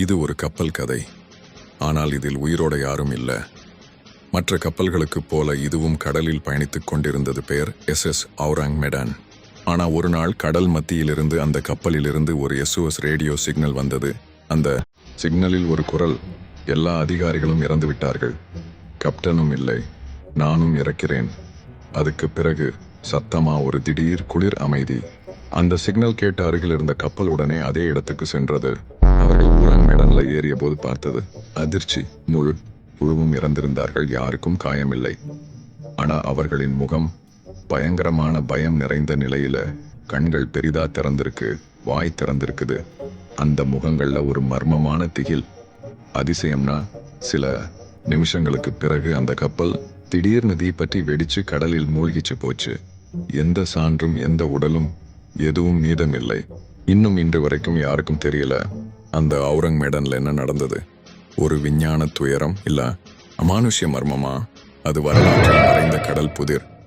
இது ஒரு கப்பல் கதை. ஆனால் இதில் உயிரோட யாரும் இல்ல. மற்ற கப்பல்களுக்குப் போல இதுவும் கடலில் பயணித்துக் கொண்டிருந்தது பெயர் எஸ். எஸ். அவுராங் மெடான் ஆனால் ஒரு நாள் கடல் மத்தியிலிருந்து அந்த கப்பலிலிருந்து ஒரு எஸ்ஓஎஸ் ரேடியோ சிக்னல் வந்தது. அந்த சிக்னலில் ஒரு குரல். எல்லா அதிகாரிகளும் இறந்து விட்டார்கள். கப்டனும் இல்லை. நானும் இறக்கிறேன். அதுக்கு பிறகு சத்தமா ஒரு திடீர் குளிர் அமைதி. அந்த சிக்னல் கேட்ட அருகில் இருந்த கப்பல் உடனே அதே இடத்துக்கு சென்றது. அவர்கள் ஊரங் மெடன்ல ஏறிய போது பார்த்தது. அதிர்ச்சி முழு குழுவும் இறந்திருந்தார்கள் யாருக்கும் காயமில்லை. ஆனா அவர்களின் முகம் பயங்கரமான பயம் நிறைந்த நிலையில கண்கள் பெரிதா திறந்திருக்கு வாய் திறந்திருக்குது. அந்த முகங்கள்ல ஒரு மர்மமான திகில். அதிசயம்னா சில நிமிஷங்களுக்கு பிறகு அந்த கப்பல் திடீர்னு தீப்பற்றி வெடிச்சு கடலில் மூழ்கிச்சு போச்சு. எந்த சான்றும் எந்த உடலும் எதுவும் மீதமில்லை. இன்னும் இன்று வரைக்கும் யாருக்கும் தெரியல. அந்த அவுரங் என்ன நடந்தது? ஒரு விஞ்ஞான துயரம் இல்லை அமானுஷ்ய மர்மமா? அது வரலாற்றில் மறைந்த கடல் புதிர்.